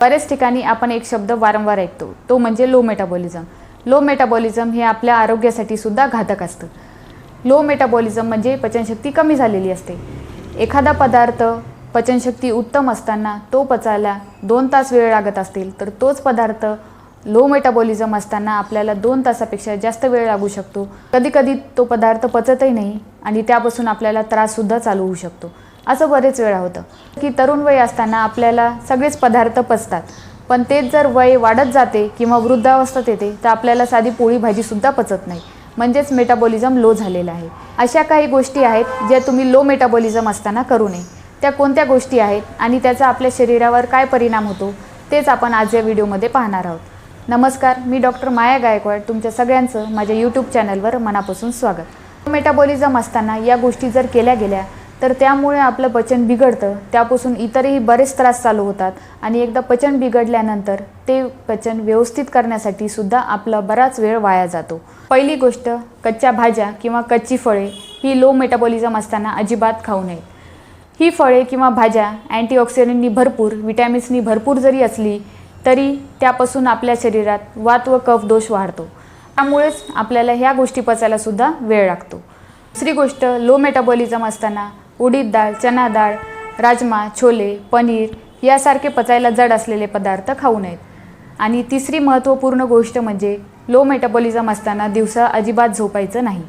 बऱ्याच ठिकाणी आपण एक शब्द वारंवार ऐकतो. तो म्हणजे लो मेटाबॉलिझम लो मेटाबॉलिझम हे आपल्या आरोग्यासाठी सुद्धा घातक असतं. लो मेटाबॉलिझम म्हणजे पचनशक्ती कमी झालेली असते. एखादा पदार्थ पचनशक्ती उत्तम असताना तो पचायला दोन तास वेळ लागत असतील तर तोच पदार्थ लो मेटाबॉलिझम असताना आपल्याला दोन तासापेक्षा जास्त वेळ लागू शकतो. कधीकधी तो पदार्थ पचतही नाही आणि त्यापासून आपल्याला त्राससुद्धा चालू होऊ शकतो. असं बरेच वेळा होतं. की तरुण वय असताना आपल्याला सगळेच पदार्थ पचतात. पण तेच जर वय वाढत जाते किंवा वृद्धावस्थेत येते तर आपल्याला साधी पोळी भाजीसुद्धा पचत नाही. म्हणजेच मेटाबॉलिझम लो झालेला आहे. अशा काही गोष्टी आहेत ज्या तुम्ही लो मेटाबॉलिझम असताना करू नये. त्या कोणत्या गोष्टी आहेत आणि त्याचा आपल्या शरीरावर काय परिणाम होतो तेच आपण आज या व्हिडिओमध्ये पाहणार आहोत. नमस्कार मी डॉक्टर माया गायकवाड. तुमच्या सगळ्यांचं माझ्या यूट्यूब चॅनलवर मनापासून स्वागत. मेटाबॉलिझम असताना या गोष्टी जर केल्या गेल्या तर त्यामुळे आपलं पचन बिघडतं. त्यापासून इतरही बरेच त्रास चालू होतात. आणि एकदा पचन बिघडल्यानंतर ते पचन व्यवस्थित करण्यासाठी सुद्धा आपला बराच वेळ वाया जातो. पहिली गोष्ट कच्च्या भाज्या किंवा कच्ची फळे ही लो मेटाबॉलिझम असताना अजिबात खाऊ नये. ही फळे किंवा भाज्या अँटीऑक्सिडंटनी भरपूर विटॅमिन्सनी भरपूर जरी असली तरी त्यापासून आपल्या शरीरात वात व कफ दोष वाढतो. त्यामुळेच आपल्याला ह्या गोष्टी पचायलासुद्धा वेळ लागतो. दुसरी गोष्ट लो मेटाबॉलिझम असताना उडीद डाळ चना डाळ राजमा छोले पनीर यासारखे पचायला जड असलेले पदार्थ खाऊ नयेत. आणि तिसरी महत्त्वपूर्ण गोष्ट म्हणजे लो मेटाबॉलिझम असताना दिवसा अजिबात झोपायचं नाही.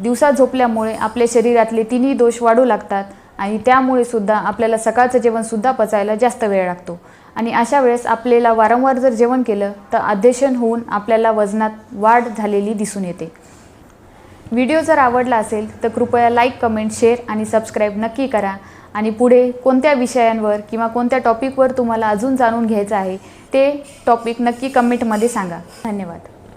दिवसा झोपल्यामुळे आपल्या शरीरातले तिन्ही दोष वाढू लागतात आणि त्यामुळे सुद्धा आपल्याला सकाळचं जेवणसुद्धा पचायला जास्त वेळ लागतो. आणि अशा वेळेस आपल्याला वारंवार जर जेवण केलं तर अध्यक्षण होऊन आपल्याला वजनात वाढ झालेली दिसून येते. व्हिडिओ जर आवडला असेल तर कृपया लाईक कमेंट शेअर आणि सबस्क्राईब नक्की करा. आणि पुढे कोणत्या विषयांवर किंवा कोणत्या टॉपिकवर तुम्हाला अजून जाणून घ्यायचं आहे ते टॉपिक नक्की कमेंटमध्ये सांगा. धन्यवाद.